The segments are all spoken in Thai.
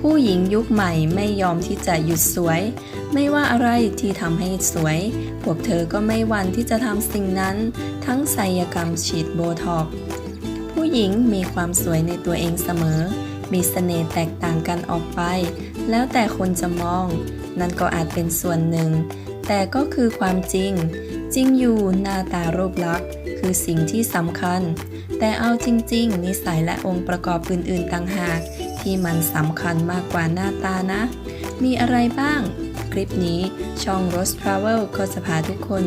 ผู้หญิงยุคใหม่ไม่ยอมที่จะหยุดสวย ไม่ว่าอะไรที่ทำให้สวย พวกเธอก็ไม่หวั่นที่จะทำสิ่งนั้น ทั้งศัลยกรรมฉีดโบท็อกผู้หญิงมีความสวยในตัวเองเสมอ มีเสน่ห์แตกต่างกันออกไป แล้วแต่คนจะมอง นั่นก็อาจเป็นส่วนหนึ่ง แต่ก็คือความจริง จริงอยู่หน้าตารูปลักษณ์คือสิ่งที่สำคัญ แต่เอาจริง ๆ นิสัยและองค์ประกอบอื่น ๆ ต่างหาก ที่มันสำคัญมากกว่าหน้าตานะ มีอะไรบ้าง คลิปนี้ช่อง Rose Travel ก็จะพาทุกคน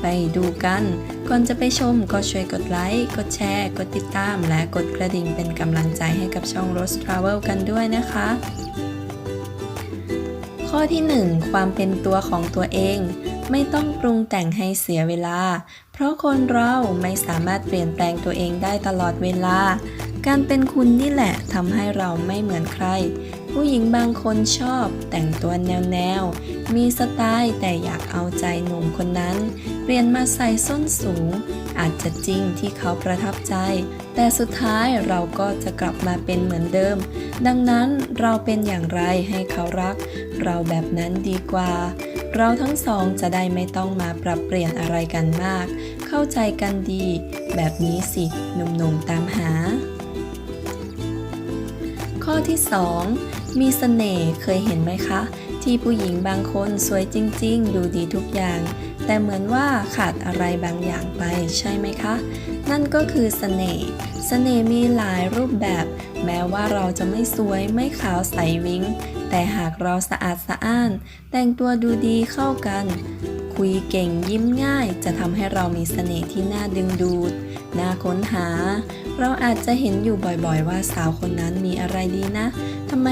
ไปดูกัน ก่อนจะไปชมก็ช่วยกดไลค์ กดแชร์ กดติดตาม และกดกระดิ่งเป็นกำลังใจให้กับช่อง Rose Travel กันด้วยนะคะ ข้อที่ 1 ความเป็นตัวของตัวเองไม่ต้องปรุงแต่งให้เสียเวลา เพราะคนเราไม่สามารถเปลี่ยนแปลงตัวเองได้ตลอดเวลา การเป็นคุณนี่แหละทำให้เราไม่เหมือนใคร ผู้หญิงบางคนชอบแต่งตัวแนวแนวๆมีสไตล์แต่อยากเอาใจหนุ่มคนนั้น เปลี่ยนมาใส่ส้นสูง อาจจะจริงที่เขาประทับใจ แต่สุดท้ายเราก็จะกลับมาเป็นเหมือนเดิม ดังนั้นเราเป็นอย่างไรให้เขารัก เราแบบนั้นดีกว่า เราทั้งสองจะได้ไม่ต้องมาปรับเปลี่ยนอะไรกันมาก เข้าใจกันดี แบบนี้สิหนุ่มๆตามหา ข้อที่ 2 มีเสน่ห์เคยเห็นไหมคะ ที่ผู้หญิงบางคนสวยจริง ๆ ดูดีทุกอย่าง แต่เหมือนว่าขาดอะไรบางอย่างไปใช่ไหมคะ นั่นก็คือเสน่ห์เสน่ห์มีหลายรูปแบบ แม้ว่าเราจะไม่สวยไม่ขาวใสวิ้งแต่หากเราสะอาดสะอ้าน แต่งตัวดูดีเข้ากัน คุยเก่งยิ้มง่าย จะทำให้เรามีเสน่ห์ที่น่าดึงดูด น่าค้นหา เราอาจจะเห็นอยู่บ่อยๆ ว่าสาวคนนั้นมีอะไรดีนะทำไม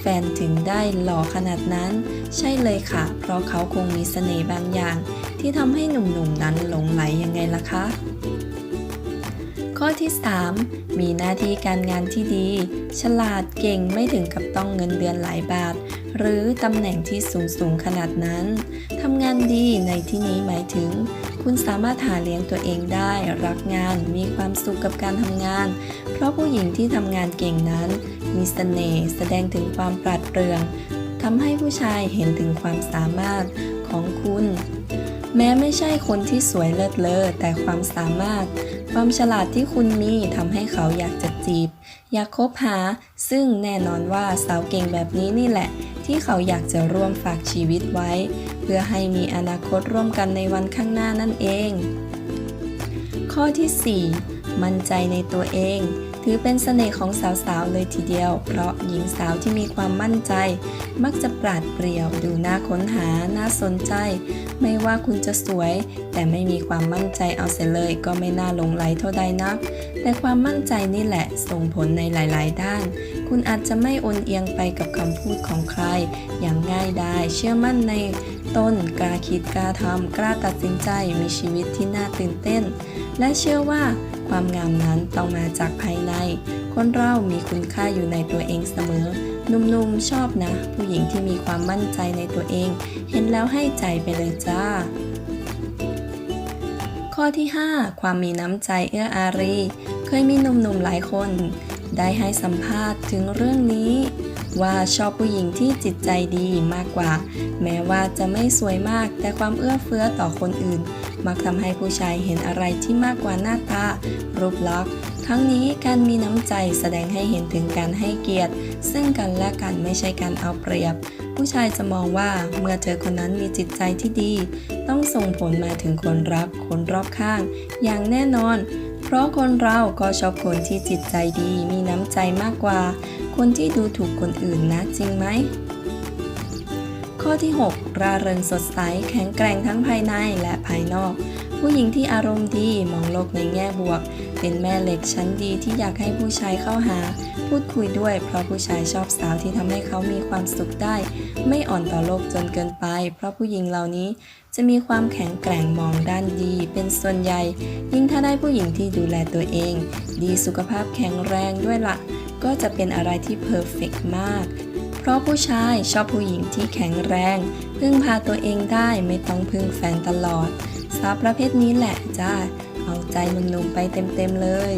แฟนถึงได้หล่อขนาดนั้น ใช่เลยค่ะ เพราะเขาคงมีเสน่ห์บางอย่าง ที่ทำให้หนุ่มๆนั้นหลงไหลยังไงล่ะคะ ข้อที่ 3 มีหน้าที่การงานที่ดี ฉลาดเก่งไม่ถึงกับต้องเงินเดือนหลายบาท หรือตำแหน่งที่สูงสูงขนาดนั้นทำงานดีในที่นี้หมายถึง คุณสามารถหาเลี้ยงตัวเองได้ รักงานมีความสุขกับการทำงาน เพราะผู้หญิงที่ทำงานเก่งนั้น มีเสน่ห์แสดงถึงความปราดเปรื่อง ทำให้ผู้ชายเห็นถึงความสามารถของคุณ แม้ไม่ใช่คนที่สวยเลิศเลอแต่ความสามารถ ความฉลาดที่คุณมีทำให้เขาอยากจะจีบ อยากคบหา ซึ่งแน่นอนว่าสาวเก่งแบบนี้นี่แหละ ที่เขาอยากจะร่วมฝากชีวิตไว้ เพื่อให้มีอนาคตร่วมกันในวันข้างหน้านั่นเอง ข้อที่ 4 มั่นใจในตัวเอง ถือเป็นเสน่ห์ของสาวๆ เลยทีเดียว เพราะหญิงสาวที่มีความมั่นใจ มักจะปราดเปรียว ดูน่าค้นหา น่าสนใจ ไม่ว่าคุณจะสวย แต่ไม่มีความมั่นใจเอาเสียเลยก็ไม่น่าหลงไหลเท่าใดนัก แต่ความมั่นใจนี่แหละส่งผลในหลายๆ ด้าน คุณอาจจะไม่โอนเอียงไปกับคำพูดของใคร อย่างง่ายดายเชื่อมั่นในตนกล้าคิดกล้าทำกล้าตัดสินใจมีชีวิตที่น่าตื่นเต้น และเชื่อว่า ความงามนั้นต้องมาจากภายใน คนเรามีคุณค่าอยู่ในตัวเองเสมอ นุ่มๆชอบนะ ผู้หญิงที่มีความมั่นใจในตัวเอง เห็นแล้วให้ใจไปเลยจ้า ข้อที่ 5 ความมีน้ำใจเอื้ออารี เคยมีหนุ่มๆหลายคน ได้ให้สัมภาษณ์ถึงเรื่องนี้ ว่าชอบผู้หญิงที่จิตใจดีมากกว่า แม้ว่าจะไม่สวยมาก แต่ความเอื้อเฟื้อต่อคนอื่น มักทำให้ผู้ชายเห็นอะไรที่มากกว่าหน้าตา รูปลักษณ์ทั้งนี้การมีน้ำใจแสดงให้เห็นถึงการให้เกียรติ ซึ่งกันและกันไม่ใช่การเอาเปรียบ ผู้ชายจะมองว่าเมื่อเธอคนนั้นมีจิตใจที่ดี ต้องส่งผลมาถึงคนรักคนรอบข้าง อย่างแน่นอน เพราะคนเราก็ชอบคนที่จิตใจดีมีน้ำใจมากกว่า คนที่ดูถูกคนอื่นนะจริงไหม ข้อที่ 6 ราเริงสดใส แข็งแกร่งทั้งภายในและภายนอก ผู้หญิงที่อารมณ์ดีมองโลกในแง่บวก เป็นแม่เหล็กชั้นดีที่อยากให้ผู้ชายเข้าหา พูดคุยด้วยเพราะผู้ชายชอบสาวที่ทำให้เขามีความสุขได้ ไม่อ่อนต่อโลกจนเกินไป เพราะผู้หญิงเหล่านี้จะมีความแข็งแกร่งมองด้านดี เป็นส่วนใหญ่ ยิ่งถ้าได้ผู้หญิงที่ดูแลตัวเอง ดีสุขภาพแข็งแรงด้วยละ่ะ ก็จะเป็นอะไรที่เพอร์เฟกมาก เพราะผู้ชายชอบผู้หญิงที่แข็งแรง พึ่งพาตัวเองได้ไม่ต้องพึ่งแฟนตลอด สาวประเภทนี้แหละจ้า เอาใจหนุ่มๆไปเต็มๆเลย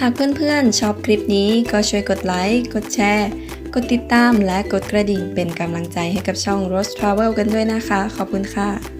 หากเพื่อนๆชอบคลิปนี้ก็ช่วยกดไลค์ กดแชร์ กดติดตามและกดกระดิ่งเป็นกำลังใจให้กับช่อง Rose Travel กันด้วยนะคะ ขอบคุณค่ะ